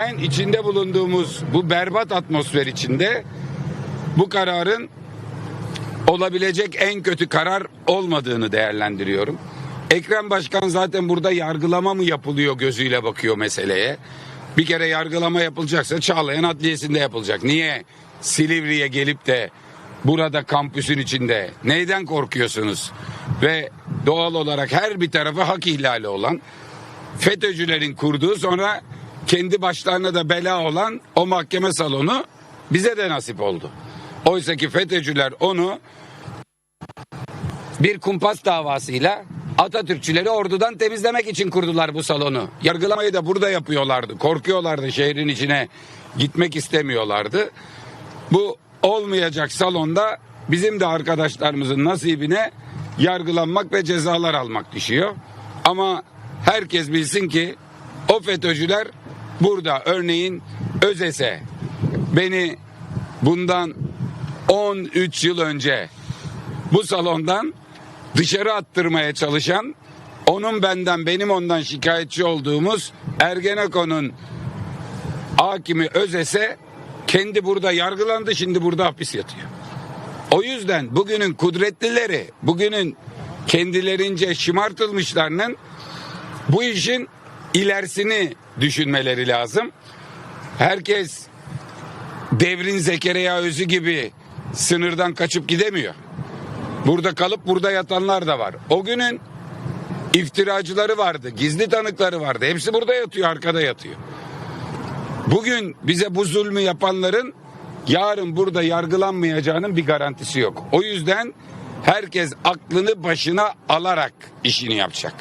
Ben içinde bulunduğumuz bu berbat atmosfer içinde bu kararın olabilecek en kötü karar olmadığını değerlendiriyorum. Ekrem Başkan zaten burada yargılama mı yapılıyor gözüyle bakıyor meseleye. Bir kere yargılama yapılacaksa Çağlayan Adliyesi'nde yapılacak. Niye Silivri'ye gelip de burada kampüsün içinde neyden korkuyorsunuz? Ve doğal olarak her bir tarafı hak ihlali olan FETÖ'cülerin kurduğu sonra kendi başlarına da bela olan o mahkeme salonu bize de nasip oldu. Oysa ki FETÖ'cüler onu bir kumpas davasıyla Atatürkçüleri ordudan temizlemek için kurdular bu salonu. Yargılamayı da burada yapıyorlardı. Korkuyorlardı şehrin içine gitmek istemiyorlardı. Bu olmayacak salonda bizim de arkadaşlarımızın nasibine yargılanmak ve cezalar almak düşüyor. Ama herkes bilsin ki o FETÖ'cüler burada örneğin ÖZES'e beni bundan 13 yıl önce bu salondan dışarı attırmaya çalışan onun benden benim ondan şikayetçi olduğumuz Ergenekon'un hakimi Özes'e kendi burada yargılandı şimdi burada hapis yatıyor. O yüzden bugünün kudretlileri, bugünün kendilerince şımartılmışlarının bu işin ilerisini düşünmeleri lazım. Herkes devrin Zekeriya Özü gibi sınırdan kaçıp gidemiyor. Burada kalıp burada yatanlar da var. O günün iftiracıları vardı, gizli tanıkları vardı. Hepsi burada yatıyor, arkada yatıyor. Bugün bize bu zulmü yapanların yarın burada yargılanmayacağının bir garantisi yok. O yüzden herkes aklını başına alarak işini yapacak.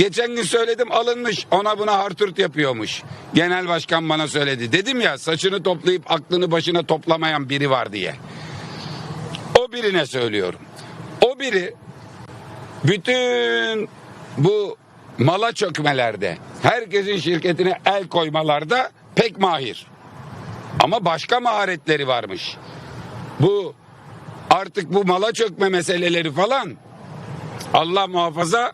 Geçen gün söyledim alınmış ona buna hartürt yapıyormuş. Genel başkan bana söyledi. Dedim ya saçını toplayıp aklını başına toplamayan biri var diye. O birine söylüyorum. O biri bütün bu mala çökmelerde herkesin şirketine el koymalarda pek mahir. Ama başka maharetleri varmış. Bu artık bu mala çökme meseleleri falan Allah muhafaza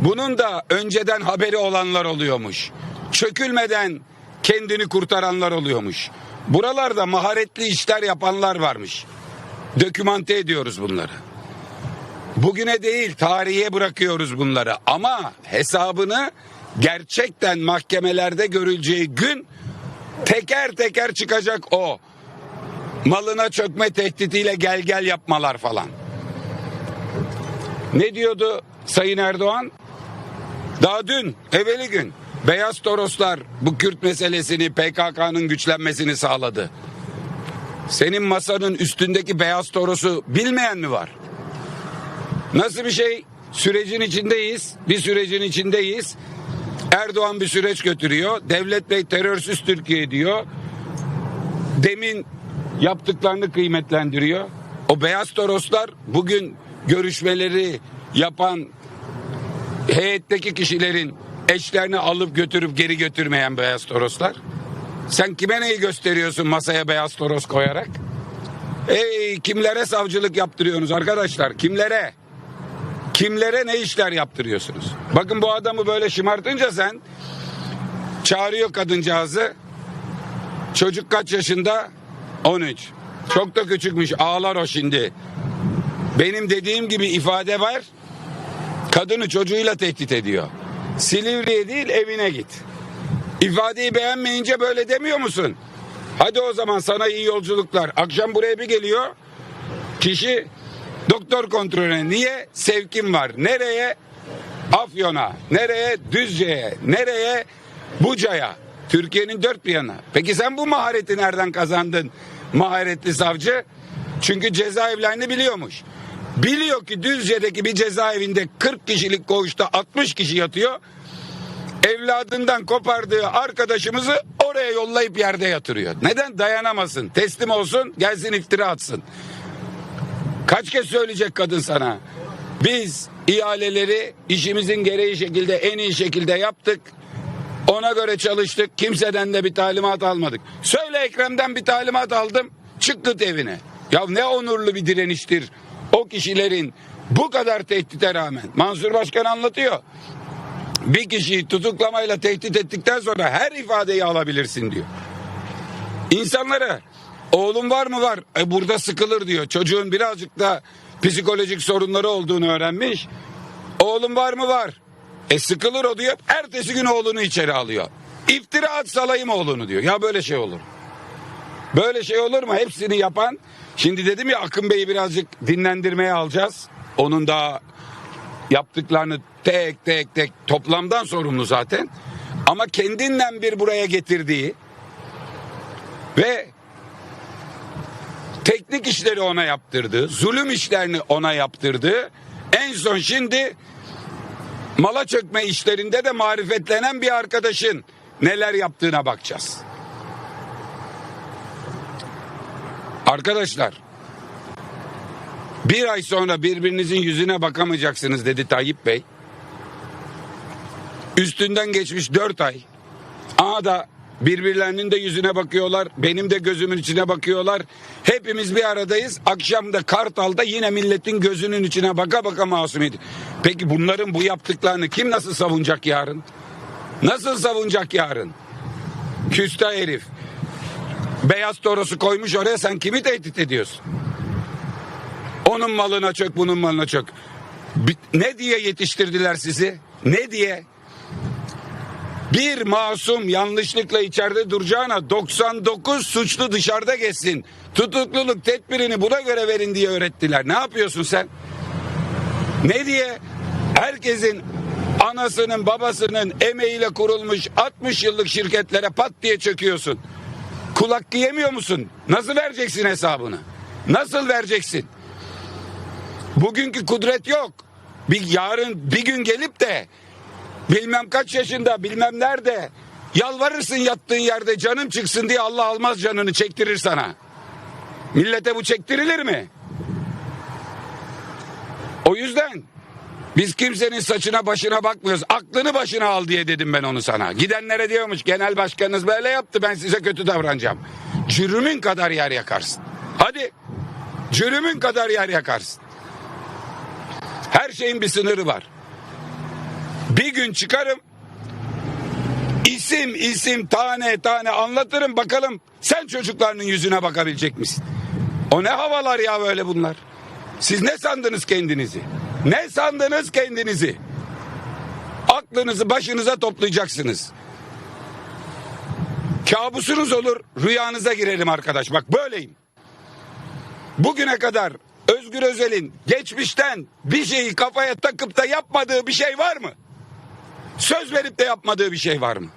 bunun da önceden haberi olanlar oluyormuş. Çökülmeden kendini kurtaranlar oluyormuş. Buralarda maharetli işler yapanlar varmış. Dokümante ediyoruz bunları. Bugüne değil tarihe bırakıyoruz bunları ama hesabını gerçekten mahkemelerde görüleceği gün teker teker çıkacak o. Malına çökme tehditiyle gel gel yapmalar falan. Ne diyordu Sayın Erdoğan? Daha dün, evveli gün Beyaz Toroslar bu Kürt meselesini PKK'nın güçlenmesini sağladı. Senin masanın üstündeki beyaz torosu bilmeyen mi var? Nasıl bir şey? Sürecin içindeyiz. Bir sürecin içindeyiz. Erdoğan bir süreç götürüyor. Devlet Bey terörsüz Türkiye diyor. Demin yaptıklarını kıymetlendiriyor. O beyaz toroslar bugün görüşmeleri yapan heyetteki kişilerin eşlerini alıp götürüp geri götürmeyen beyaz toroslar. Sen kime neyi gösteriyorsun masaya beyaz toros koyarak? Ey kimlere savcılık yaptırıyorsunuz arkadaşlar? Kimlere? Kimlere ne işler yaptırıyorsunuz? Bakın bu adamı böyle şımartınca sen çağırıyor kadıncağızı. Çocuk kaç yaşında? 13. Çok da küçükmüş ağlar o şimdi. Benim dediğim gibi ifade var. Kadını çocuğuyla tehdit ediyor. Silivri'ye değil evine git. İfadeyi beğenmeyince böyle demiyor musun? Hadi o zaman sana iyi yolculuklar. Akşam buraya bir geliyor. Kişi doktor kontrolüne. Niye? Sevkim var. Nereye? Afyon'a. Nereye? Düzce'ye. Nereye? Buca'ya. Türkiye'nin dört bir yana. Peki sen bu mahareti nereden kazandın? Maharetli savcı. Çünkü cezaevlerini biliyormuş. Biliyor ki Düzce'deki bir cezaevinde 40 kişilik koğuşta 60 kişi yatıyor evladından kopardığı arkadaşımızı oraya yollayıp yerde yatırıyor. Neden? Dayanamasın. Teslim olsun gelsin iftira atsın. Kaç kez söyleyecek kadın sana? Biz ihaleleri işimizin gereği şekilde en iyi şekilde yaptık. Ona göre çalıştık. Kimseden de bir talimat almadık. Söyle Ekrem'den bir talimat aldım. Çık git evine. Ya ne onurlu bir direniştir. O kişilerin bu kadar tehdite rağmen. Mansur Başkan anlatıyor. bir kişiyi tutuklamayla tehdit ettikten sonra her ifadeyi alabilirsin diyor. İnsanlara oğlum var mı var e burada sıkılır diyor. Çocuğun birazcık da psikolojik sorunları olduğunu öğrenmiş. Oğlum var mı var. E sıkılır o diyor. Ertesi gün oğlunu içeri alıyor. İftira at salayım oğlunu diyor. Ya böyle şey olur. Böyle şey olur mu? Hepsini yapan. Şimdi dedim ya Akın Bey'i birazcık dinlendirmeye alacağız. Onun da yaptıklarını tek tek tek toplamdan sorumlu zaten. Ama kendinden bir buraya getirdiği ve teknik işleri ona yaptırdığı, zulüm işlerini ona yaptırdığı, en son şimdi mala çökme işlerinde de marifetlenen bir arkadaşın neler yaptığına bakacağız. Arkadaşlar bir ay sonra birbirinizin yüzüne bakamayacaksınız dedi Tayyip Bey. Üstünden geçmiş dört ay. Aha da birbirlerinin de yüzüne bakıyorlar. Benim de gözümün içine bakıyorlar. Hepimiz bir aradayız. Akşam da Kartal'da yine milletin gözünün içine baka baka masumiyet. Peki bunların bu yaptıklarını kim nasıl savunacak yarın? Nasıl savunacak yarın? Küstah herif. Beyaz torosu koymuş oraya sen kimi tehdit ediyorsun? Onun malına çök bunun malına çök. Ne diye yetiştirdiler sizi? Ne diye? Bir masum yanlışlıkla içeride duracağına 99 suçlu dışarıda geçsin. Tutukluluk tedbirini buna göre verin diye öğrettiler. Ne yapıyorsun sen? Ne diye? Herkesin anasının babasının emeğiyle kurulmuş 60 yıllık şirketlere pat diye çöküyorsun. Kulak yemiyor musun? Nasıl vereceksin hesabını? Nasıl vereceksin? Bugünkü kudret yok. Bir yarın bir gün gelip de bilmem kaç yaşında bilmem nerede yalvarırsın yattığın yerde canım çıksın diye Allah almaz canını çektirir sana. Millete bu çektirilir mi? O yüzden biz kimsenin saçına başına bakmıyoruz. Aklını başına al diye dedim ben onu sana. Gidenlere diyormuş genel başkanınız böyle yaptı ben size kötü davranacağım. Cürümün kadar yer yakarsın. Hadi cürümün kadar yer yakarsın. Her şeyin bir sınırı var. Bir gün çıkarım isim isim tane tane anlatırım bakalım sen çocuklarının yüzüne bakabilecek misin? O ne havalar ya böyle bunlar? Siz ne sandınız kendinizi? Ne sandınız kendinizi? Aklınızı başınıza toplayacaksınız. Kabusunuz olur, rüyanıza girelim arkadaş. Bak böyleyim. Bugüne kadar Özgür Özel'in geçmişten bir şeyi kafaya takıp da yapmadığı bir şey var mı? Söz verip de yapmadığı bir şey var mı?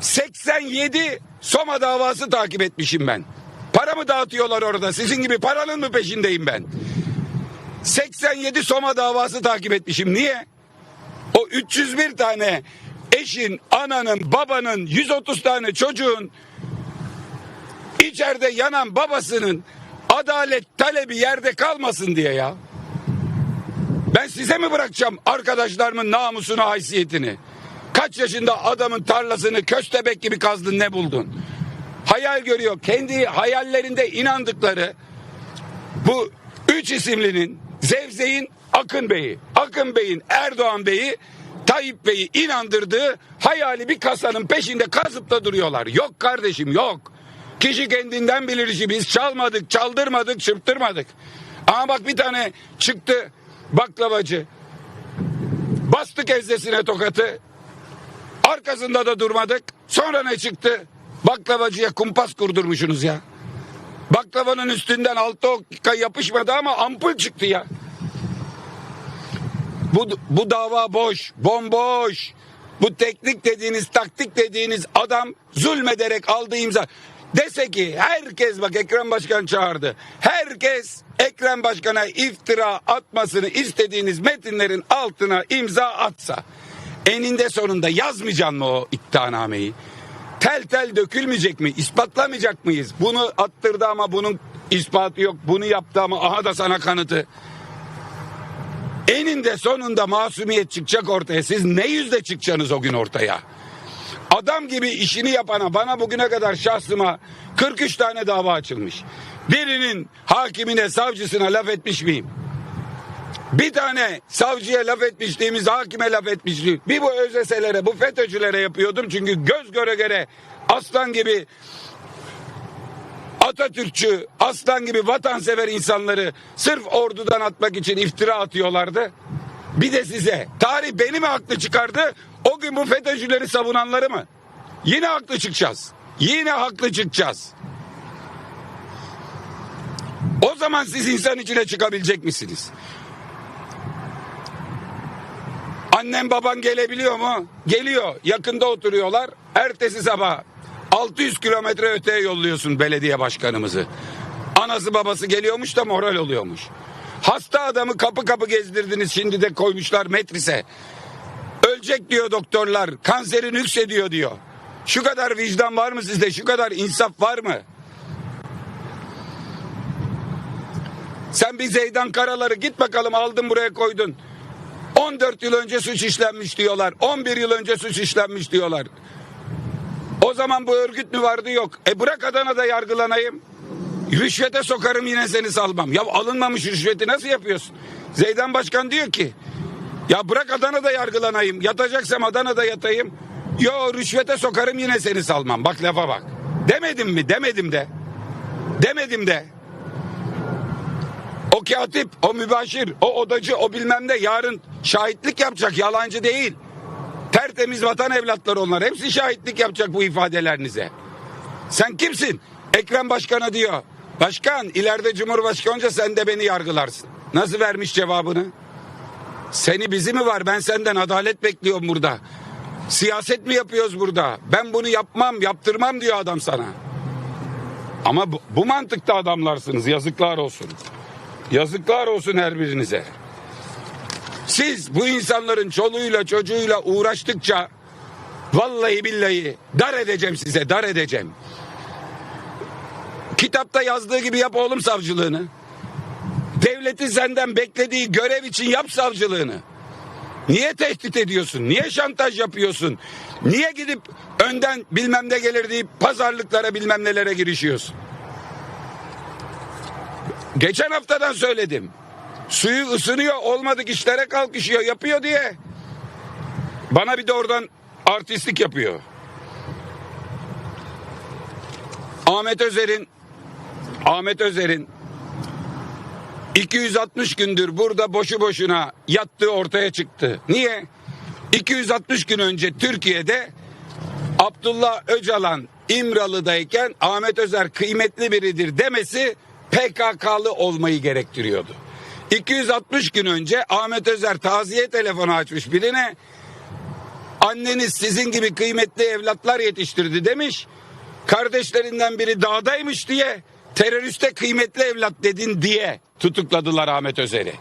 87 Soma davası takip etmişim ben. Para mı dağıtıyorlar orada? Sizin gibi paranın mı peşindeyim ben? 87 Soma davası takip etmişim. Niye? O 301 tane eşin, ananın, babanın, 130 tane çocuğun içeride yanan babasının adalet talebi yerde kalmasın diye ya. Ben size mi bırakacağım arkadaşlarımın namusunu, haysiyetini? Kaç yaşında adamın tarlasını köstebek gibi kazdın ne buldun? Hayal görüyor. Kendi hayallerinde inandıkları bu üç isimlinin Zevzek'in Akın Bey'i, Akın Bey'in Erdoğan Bey'i, Tayyip Bey'i inandırdığı hayali bir kasanın peşinde kazıp da duruyorlar. Yok kardeşim yok. Kişi kendinden bilir işi biz çalmadık, çaldırmadık, çırptırmadık. Ama bak bir tane çıktı baklavacı. Bastık ezdesine tokatı. Arkasında da durmadık. Sonra ne çıktı? Baklavacıya kumpas kurdurmuşsunuz ya. Baklavanın üstünden altı okka yapışmadı ama ampul çıktı ya. Bu, bu dava boş, bomboş. Bu teknik dediğiniz, taktik dediğiniz adam zulmederek aldığı imza. Dese ki herkes bak Ekrem Başkan çağırdı. Herkes Ekrem Başkan'a iftira atmasını istediğiniz metinlerin altına imza atsa. Eninde sonunda yazmayacaksın mı o iddianameyi? Tel tel dökülmeyecek mi? İspatlamayacak mıyız? Bunu attırdı ama bunun ispatı yok. Bunu yaptı ama aha da sana kanıtı. Eninde sonunda masumiyet çıkacak ortaya. Siz ne yüzle çıkacaksınız o gün ortaya? Adam gibi işini yapana bana bugüne kadar şahsıma 43 tane dava açılmış. Birinin hakimine savcısına laf etmiş miyim? Bir tane savcıya laf etmişliğimiz, hakime laf etmişliğim. Bir bu özeselere, bu FETÖ'cülere yapıyordum. Çünkü göz göre göre aslan gibi Atatürkçü, aslan gibi vatansever insanları sırf ordudan atmak için iftira atıyorlardı. Bir de size tarih beni mi haklı çıkardı? O gün bu FETÖ'cüleri savunanları mı? Yine haklı çıkacağız. Yine haklı çıkacağız. O zaman siz insan içine çıkabilecek misiniz? Annem baban gelebiliyor mu? Geliyor. Yakında oturuyorlar. Ertesi sabah 600 kilometre öteye yolluyorsun belediye başkanımızı. Anası babası geliyormuş da moral oluyormuş. Hasta adamı kapı kapı gezdirdiniz şimdi de koymuşlar metrise. Ölecek diyor doktorlar. Kanserin yükseliyor diyor. Şu kadar vicdan var mı sizde? Şu kadar insaf var mı? Sen bir Zeydan Karalar'ı git bakalım aldın buraya koydun. 14 yıl önce suç işlenmiş diyorlar. 11 yıl önce suç işlenmiş diyorlar. O zaman bu örgüt mü vardı yok. E bırak Adana'da yargılanayım. Rüşvete sokarım yine seni salmam. Ya alınmamış rüşveti nasıl yapıyorsun? Zeydan Başkan diyor ki ya bırak Adana'da yargılanayım. Yatacaksam Adana'da yatayım. Yo rüşvete sokarım yine seni salmam. Bak lafa bak. Demedim mi? Demedim de. Demedim de. O katip, o mübaşir, o odacı, o bilmem ne yarın şahitlik yapacak. Yalancı değil. Tertemiz vatan evlatları onlar. Hepsi şahitlik yapacak bu ifadelerinize. Sen kimsin? Ekrem Başkan'a diyor. Başkan ileride Cumhurbaşkanı olunca sen de beni yargılarsın. Nasıl vermiş cevabını? Seni bizi mi var? Ben senden adalet bekliyorum burada. Siyaset mi yapıyoruz burada? Ben bunu yapmam, yaptırmam diyor adam sana. Ama bu, bu mantıkta adamlarsınız. Yazıklar olsun. Yazıklar olsun her birinize. Siz bu insanların çoluğuyla çocuğuyla uğraştıkça vallahi billahi dar edeceğim size dar edeceğim. Kitapta yazdığı gibi yap oğlum savcılığını. Devletin senden beklediği görev için yap savcılığını. Niye tehdit ediyorsun? Niye şantaj yapıyorsun? Niye gidip önden bilmem ne gelir deyip pazarlıklara bilmem nelere girişiyorsun? Geçen haftadan söyledim. Suyu ısınıyor olmadık işlere kalkışıyor yapıyor diye. Bana bir de oradan artistlik yapıyor. Ahmet Özer'in Ahmet Özer'in 260 gündür burada boşu boşuna yattığı ortaya çıktı. Niye? 260 gün önce Türkiye'de Abdullah Öcalan İmralı'dayken Ahmet Özer kıymetli biridir demesi PKK'lı olmayı gerektiriyordu. 260 gün önce Ahmet Özer taziye telefonu açmış birine anneniz sizin gibi kıymetli evlatlar yetiştirdi demiş. Kardeşlerinden biri dağdaymış diye teröriste kıymetli evlat dedin diye tutukladılar Ahmet Özer'i.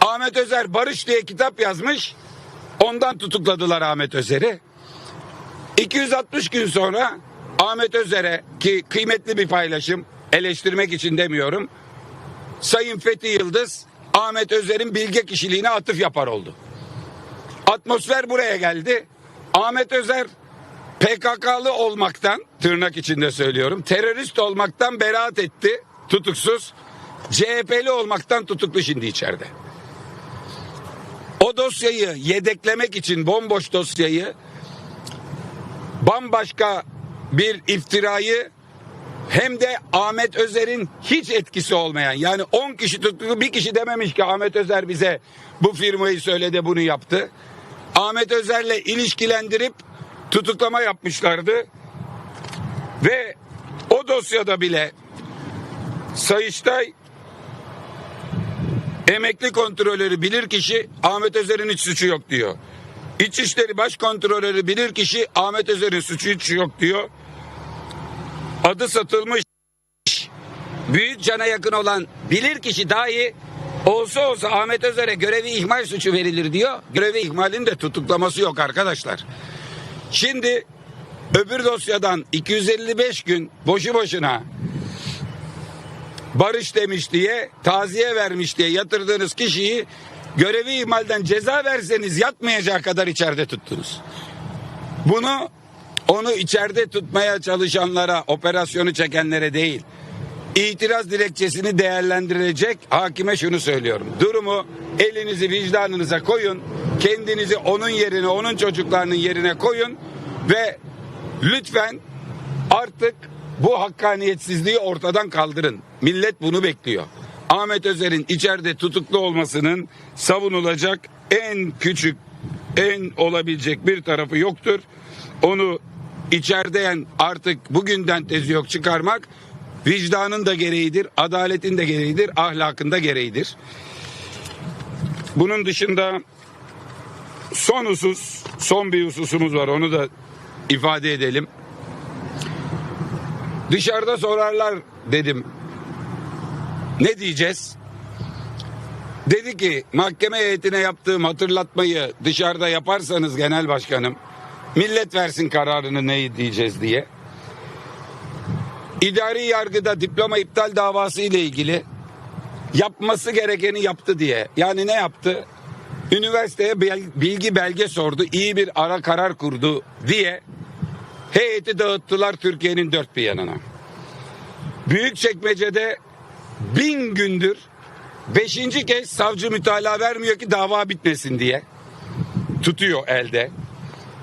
Ahmet Özer Barış diye kitap yazmış. Ondan tutukladılar Ahmet Özer'i. 260 gün sonra Ahmet Özer'e ki kıymetli bir paylaşım eleştirmek için demiyorum. Sayın Fethi Yıldız Ahmet Özer'in bilge kişiliğine atıf yapar oldu. Atmosfer buraya geldi. Ahmet Özer PKK'lı olmaktan tırnak içinde söylüyorum terörist olmaktan beraat etti tutuksuz. CHP'li olmaktan tutuklu şimdi içeride. O dosyayı yedeklemek için bomboş dosyayı bambaşka bir iftirayı hem de Ahmet Özer'in hiç etkisi olmayan yani 10 kişi tutuklu bir kişi dememiş ki Ahmet Özer bize bu firmayı söyledi bunu yaptı. Ahmet Özer'le ilişkilendirip tutuklama yapmışlardı. Ve o dosyada bile Sayıştay emekli kontrolörü bilir kişi Ahmet Özer'in hiç suçu yok diyor. İçişleri Baş Kontrolörü bilir kişi Ahmet Özer'in suçu hiç yok diyor. Adı satılmış büyük cana yakın olan bilir kişi dahi olsa olsa Ahmet Özer'e görevi ihmal suçu verilir diyor. Görevi ihmalin de tutuklaması yok arkadaşlar. Şimdi öbür dosyadan 255 gün boşu boşuna barış demiş diye taziye vermiş diye yatırdığınız kişiyi görevi ihmalden ceza verseniz yatmayacağı kadar içeride tuttunuz. Bunu onu içeride tutmaya çalışanlara, operasyonu çekenlere değil, itiraz dilekçesini değerlendirecek hakime şunu söylüyorum. Durumu elinizi vicdanınıza koyun. Kendinizi onun yerine, onun çocuklarının yerine koyun ve lütfen artık bu hakkaniyetsizliği ortadan kaldırın. Millet bunu bekliyor. Ahmet Özer'in içeride tutuklu olmasının savunulacak en küçük, en olabilecek bir tarafı yoktur. Onu içeriden artık bugünden tezi yok çıkarmak vicdanın da gereğidir, adaletin de gereğidir, ahlakın da gereğidir. Bunun dışında son husus, son bir hususumuz var onu da ifade edelim. Dışarıda sorarlar dedim. Ne diyeceğiz? Dedi ki mahkeme heyetine yaptığım hatırlatmayı dışarıda yaparsanız genel başkanım millet versin kararını ne diyeceğiz diye. İdari yargıda diploma iptal davası ile ilgili yapması gerekeni yaptı diye. Yani ne yaptı? Üniversiteye bilgi belge sordu, iyi bir ara karar kurdu diye heyeti dağıttılar Türkiye'nin dört bir yanına. Büyükçekmece'de bin gündür beşinci kez savcı mütalaa vermiyor ki dava bitmesin diye. Tutuyor elde.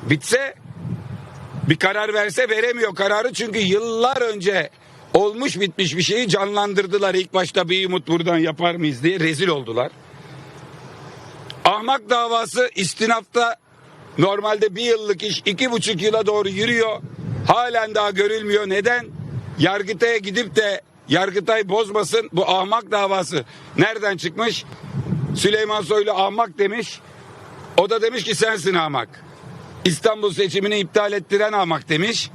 Bitse bir karar verse veremiyor kararı çünkü yıllar önce olmuş bitmiş bir şeyi canlandırdılar. İlk başta bir umut buradan yapar mıyız diye rezil oldular. Ahmak davası istinafta normalde bir yıllık iş iki buçuk yıla doğru yürüyor. Halen daha görülmüyor. Neden? Yargıtay'a gidip de Yargıtay bozmasın bu ahmak davası. Nereden çıkmış? Süleyman Soylu ahmak demiş. O da demiş ki sensin ahmak. İstanbul seçimini iptal ettiren ahmak demiş.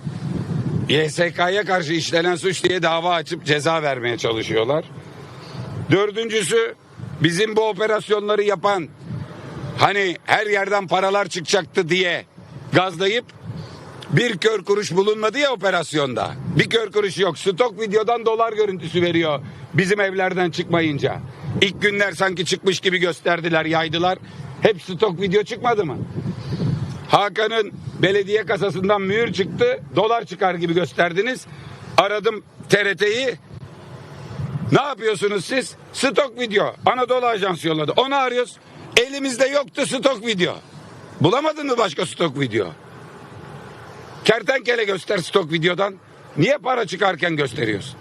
YSK'ya karşı işlenen suç diye dava açıp ceza vermeye çalışıyorlar. Dördüncüsü bizim bu operasyonları yapan hani her yerden paralar çıkacaktı diye gazlayıp bir kör kuruş bulunmadı ya operasyonda. Bir kör kuruş yok. Stok videodan dolar görüntüsü veriyor bizim evlerden çıkmayınca. İlk günler sanki çıkmış gibi gösterdiler, yaydılar. Hep stok video çıkmadı mı? Hakan'ın belediye kasasından mühür çıktı. Dolar çıkar gibi gösterdiniz. Aradım TRT'yi. Ne yapıyorsunuz siz? Stok video. Anadolu Ajansı yolladı. Onu arıyoruz. Elimizde yoktu stok video. Bulamadın mı başka stok video? Kertenkele göster stok videodan. Niye para çıkarken gösteriyorsun?